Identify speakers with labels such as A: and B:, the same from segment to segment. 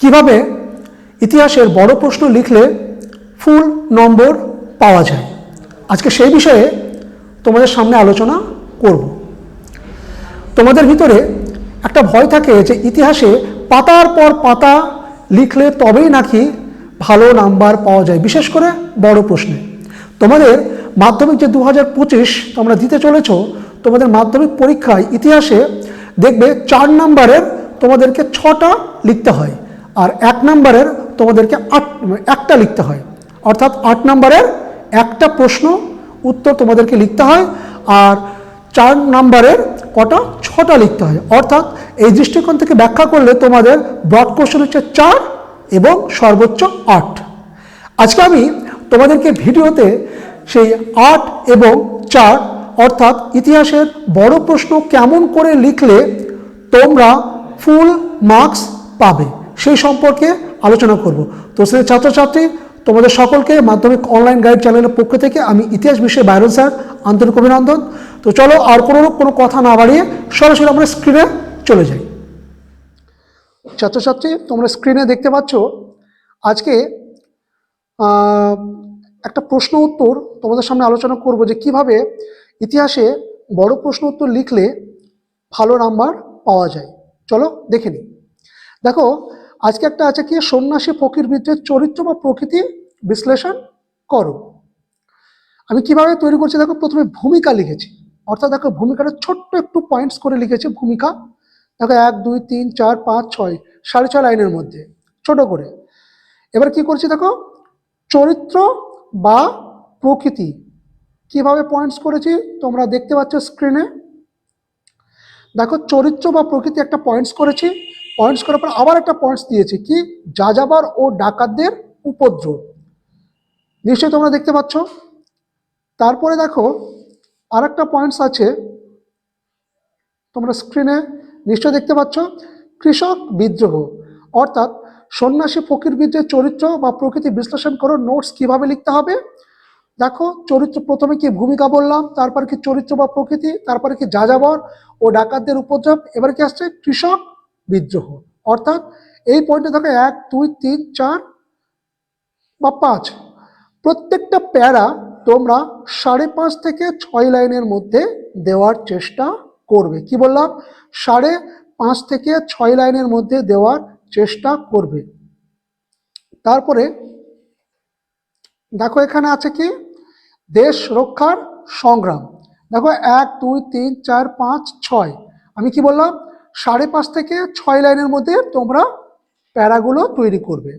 A: কীভাবে ইতিহাসের বড় প্রশ্ন লিখলে ফুল নম্বর পাওয়া যায়? আজকে সেই বিষয়ে তোমাদের সামনে আলোচনা করব। তোমাদের ভিতরে একটা ভয় থাকে যে ইতিহাসে পাতার পর পাতা লিখলে তবেই নাকি ভালো নাম্বার পাওয়া যায়, বিশেষ করে বড় প্রশ্নে। তোমাদের মাধ্যমিক যে দু হাজার পঁচিশ তোমরা দিতে চলেছ, তোমাদের মাধ্যমিক পরীক্ষায় ইতিহাসে দেখবে চার নাম্বারের তোমাদেরকে ছটা লিখতে হয়। আর এক নাম্বারের তোমাদেরকে আট, একটা লিখতে হয়। অর্থাৎ আট নাম্বারের একটা প্রশ্ন উত্তর তোমাদেরকে লিখতে হয় আর চার নাম্বারের কটা, ছটা লিখতে হয়। অর্থাৎ এই দৃষ্টিকোণ থেকে ব্যাখ্যা করলে তোমাদের ব্রড কোশ্চেন হচ্ছে চার এবং সর্বোচ্চ আট। আজকে আমি তোমাদেরকে ভিডিওতে সেই আট এবং চার, অর্থাৎ ইতিহাসের বড় প্রশ্ন কেমন করে লিখলে তোমরা ফুল মার্কস পাবে? সেই সম্পর্কে আলোচনা করব। তো সেই ছাত্রছাত্রী, তোমাদের সকলকে মাধ্যমিক অনলাইন গাইড চ্যানেলের পক্ষ থেকে আমি ইতিহাস বিষয়ে বাইরন স্যার আন্তরিক অভিনন্দন। তো চলো আর কোনো কোনো কথা না বাড়িয়ে সরাসরি আমরা স্ক্রিনে চলে যাই। ছাত্রছাত্রী, তোমরা স্ক্রিনে দেখতে পাচ্ছ, আজকে একটা প্রশ্ন উত্তর তোমাদের সামনে আলোচনা করব যে কীভাবে ইতিহাসে বড় প্রশ্ন উত্তর লিখলে ভালো নাম্বার পাওয়া যায়। চলো দেখে নিই। দেখো আজকে একটা আছে কি? সন্ন্যাসী ফকির বৃদ্ধের চরিত্র বা প্রকৃতি বিশ্লেষণ করো। আমি কীভাবে তৈরি করছি? দেখো, প্রথমে ভূমিকা লিখেছি। অর্থাৎ দেখো, ভূমিকাটা ছোট্ট একটু পয়েন্টস করে লিখেছি ভূমিকা। দেখো, এক, দুই, তিন, চার, পাঁচ, ছয়, সাড়ে ছয় লাইনের মধ্যে, ছোট করে। এবার কি করছি দেখো? চরিত্র বা প্রকৃতি কীভাবে পয়েন্টস করেছি? তোমরা দেখতে পাচ্ছ স্ক্রিনে দেখো, চরিত্র বা প্রকৃতি একটা পয়েন্টস করেছি। পয়েন্টস করার পর আবার একটা পয়েন্টস দিয়েছি। কি? যাযাবার ও ডাকাতদের উপদ্রব। নিশ্চয়ই তোমরা দেখতে পাচ্ছ। তারপরে দেখো আর একটা পয়েন্টস আছে। তোমরা স্ক্রিনে নিশ্চয় দেখতে পাচ্ছ। কৃষক বিদ্রোহ। অর্থাৎ সন্ন্যাসী ফকির বিদ্রোহের চরিত্র বা প্রকৃতি বিশ্লেষণ করো নোটস কীভাবে লিখতে হবে? দেখো, চরিত্র প্রথমে কি ভূমিকা বললাম, তারপর কি চরিত্র বা প্রকৃতি, তারপরে কি যাযাবর ও ডাকাতদের উপদ্রব, এবার কি আসছে? কৃষক বিদ্রোহ। অর্থাৎ এই পয়েন্টে দেখো এক, দুই, তিন, চার বা পাঁচ। প্রত্যেকটা প্যারা তোমরা সাড়ে পাঁচ থেকে ছয় লাইনের মধ্যে দেওয়ার চেষ্টা করবে। কি বললাম? সাড়ে পাঁচ থেকে ছয় লাইনের মধ্যে দেওয়ার চেষ্টা করবে। তারপরে দেখো এখানে আছে কি? দেশ রক্ষার সংগ্রাম। দেখো এক, দুই, তিন, চার, পাঁচ, ছয়। আমি কি বললাম? সাড়ে পাঁচ থেকে ছয় লাইনের মধ্যে তোমরা প্যারাগুলো তৈরি করবে।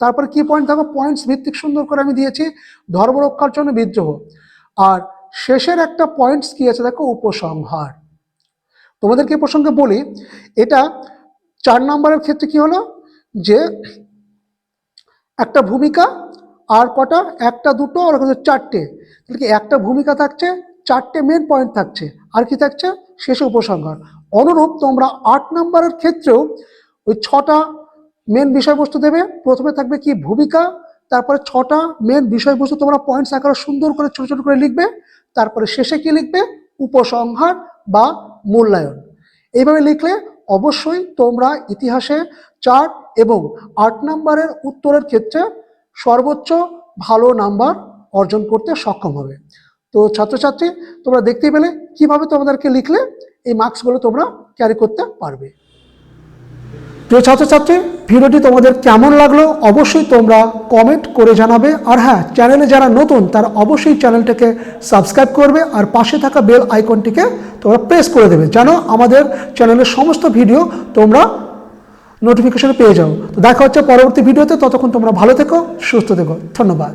A: তারপর কি পয়েন্ট থাকবে পয়েন্টস ভিত্তিক সুন্দর করে আমি দিয়েছি, ধর্ম রক্ষার জন্য বিদ্রোহ। আর শেষের একটা পয়েন্টস কি আছে? দেখো, উপসংহার। তোমাদেরকে প্রসঙ্গে বলি, এটা চার নম্বরের ক্ষেত্রে কি হলো? যে একটা ভূমিকা, আর কটা? একটা, দুটো, আর চারটে। কি একটা ভূমিকা থাকছে, চারটে মেন পয়েন্ট থাকছে। আর কি থাকছে? শেষে উপসংহার। অনুরূপ তোমরা আট নম্বরের ক্ষেত্রেও ওই ছটা মেন বিষয়বস্তু দেবে। প্রথমে থাকবে কি? ভূমিকা, তারপরে ছটা মেন বিষয়বস্তু তোমরা পয়েন্টস আকারে সুন্দর করে, ছোট ছোট করে লিখবে। তারপরে শেষে কি লিখবে? উপসংহার বা মূল্যায়ন। এইভাবে লিখলে অবশ্যই তোমরা ইতিহাসে চার এবং আট নম্বরের উত্তরের ক্ষেত্রে সর্বোচ্চ ভালো নাম্বার অর্জন করতে সক্ষম হবে। তো ছাত্রছাত্রী, তোমরা দেখতেই পেলে কীভাবে তোমাদেরকে লিখলে? এই মার্কসগুলো তোমরা ক্যারি করতে পারবে। প্রিয় ছাত্রছাত্রী, ভিডিওটি তোমাদের কেমন লাগল অবশ্যই তোমরা কমেন্ট করে জানাবে। আর হ্যাঁ চ্যানেলে যারা নতুন, তারা অবশ্যই চ্যানেলটাকে সাবস্ক্রাইব করবে আর পাশে থাকা বেল আইকনটিকে তোমরা প্রেস করে দেবে যেন আমাদের চ্যানেলের সমস্ত ভিডিও তোমরা নোটিফিকেশনে পেয়ে যাও। তো দেখা হচ্ছে পরবর্তী ভিডিওতে ততক্ষণ তোমরা ভালো থেকো, সুস্থ থেকো। ধন্যবাদ।